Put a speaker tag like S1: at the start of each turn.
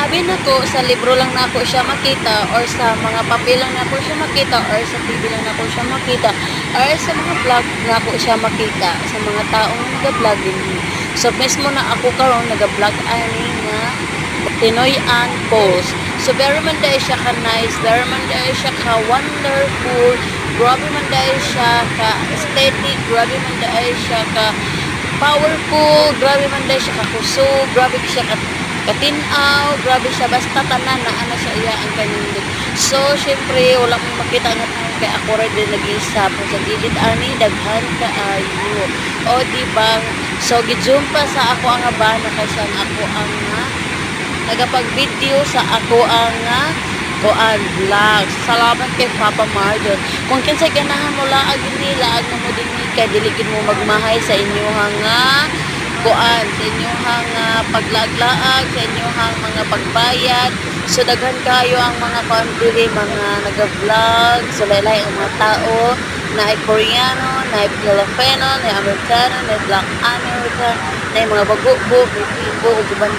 S1: abi na ko sa libro lang na ako siya makita or sa mga papel lang na ako siya makita or sa TV lang na ako siya makita or sa mga vlog na ako siya makita sa mga taong nag-vlog din. So mismo na ako karon nag-vlog ani nga Pinoy and Post so very man dahil siya ka nice very man dahil siya ka wonderful grabe man dahil siya ka aesthetic grabe man dahil siya ka powerful grabe man dahil siya ka kusog grabe siya ka katinaw, grabe siya, basta tanan na ano sa iya ang kanindot. So, syempre, wala mong makita nga tao kay ako rin din nag-isa po sa gilid ani, daghan ka ayo. O, di ba? So, gidzoom pa sa ako ang abana kasi ang ako ang nga nagapag-video sa ako ang nga kuan vlog. Salamat kay Papa Mardon. Kung kinsay ganahan mo laag nila, ag mo din kay diligid mo magmahay sa inyo nga kuan sa inyong uh, paglaglaag sa inyong mga pagbayad. So daghan kayo ang mga kuan mga naga-vlog so laylay ang mga tao. Na ay Koreano, na ay Filipino, na ay Amerikano, na ay Black American, na ay mga bago-bo, ug uban